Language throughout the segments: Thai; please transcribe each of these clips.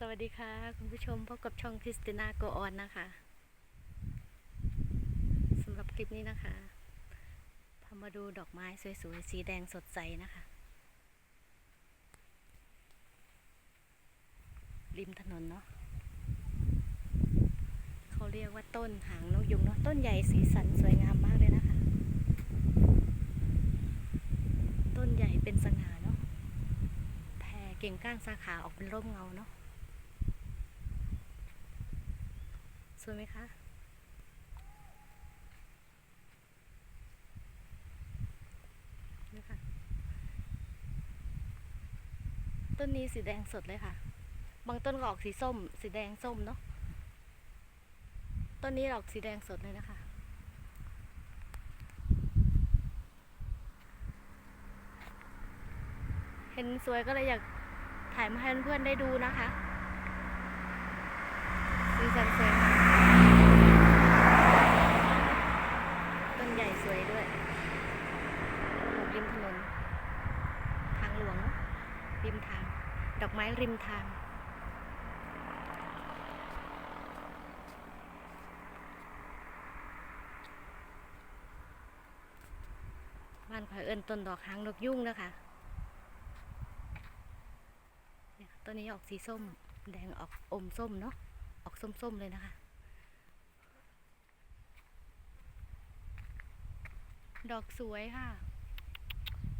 สวัสดีค่ะ คุณผู้ชมพบกับช่องคริสติน่าโกออนนะคะสำหรับคลิปนี้นะคะพามาดูดอกไม้สวยๆ สีแดงสดใสนะคะ ริมถนนเนาะเขาเรียกว่าต้นหางนกยุงเนาะต้นใหญ่สีสันสวยงามมากเลยนะคะ ต้นใหญ่เป็นสง่าเนาะแผ่เก่งก้านสาขาออกเป็นร่มเงาเนาะ ส วยไหมคะ นี่ค่ะ ต้นนี้สีแดงสดเลยค่ะ บางต้นก็ออกสีส้ม สีแดงส้มเนาะ ต้นนี้ออกสีแดงสดเลยนะคะเห็นสวยก็เลยอยากถ่ายมาให้เพื่อนๆได้ดูนะคะสีสันสวยมากต้นใหญ่สวยด้วยอยู่ริมถนน ทางหลวง ริมทาง ดอกไม้ริมทาง บ้านข่อยเอิ้นต้นดอกหางนกยุ่งนะคะเนี่ยต้นนี้ออกสีส้ม แดงออกอมส้มเนาะ ออกส้มๆเลยนะคะ ดอกสวยค่ะ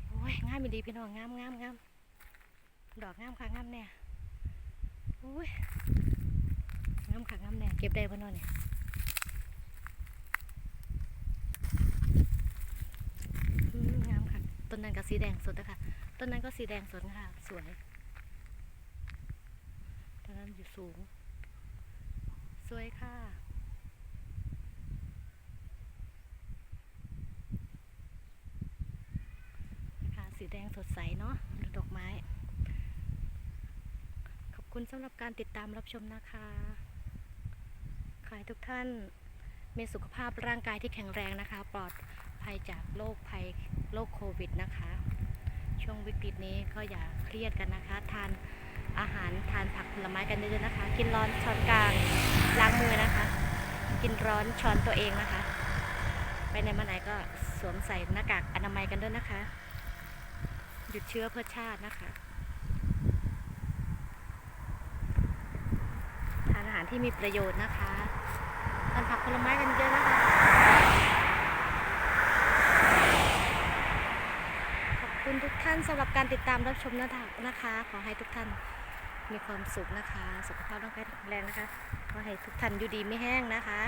โอ้ยงามดีพี่น้องงามงามงาม ดอกงามค่ะงามแน่โอ้ยงามค่ะงามแน่เก็บได้ป่ะเนเนี่ยงามค่ะต้นนั้นก็สีแดงสดนะคะต้นนั้นก็สีแดงสดค่ะสวยต้นนั้นอยู่สูง สวยค่ะนะคะสีแดงสดใสเนาะดอกไม้ คุณสำหรับการติดตามรับชมนะคะ ขอให้ทุกท่านมีสุขภาพร่างกายที่แข็งแรงนะคะ ปลอดภัยจากโรคภัยโรคโควิดนะคะ ช่วงวิกฤตนี้ก็อย่าเครียดกันนะคะ ทานอาหารทานผักผลไม้กันเยอะๆนะคะ กินร้อนช้อนกลางล้างมือนะคะ กินร้อนช้อนตัวเองนะคะ ไปไหนมาไหนก็สวมใส่หน้ากากอนามัยกันด้วยนะคะ หยุดเชื้อเพื่อชาตินะคะ ที่มีประโยชน์นะคะทานผักผลไม้กันเยอะนะคะ ขอบคุณทุกท่านสำหรับการติดตามรับชมนะคะ ขอให้ทุกท่านมีความสุขนะคะ สุขภาพร่างกายแข็งแรงนะคะ ขอให้ทุกท่านอยู่ดีไม่แห้งนะคะ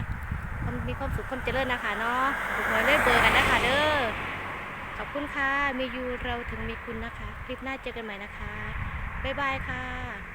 คนมีความสุขคนเจริญนะคะเนาะถูกหวยเลขเบอร์กันนะคะเด้อ ขอบคุณค่ะ มีอยู่เราถึงมีคุณนะคะ คลิปหน้าเจอกันใหม่นะคะ บ๊ายบายค่ะ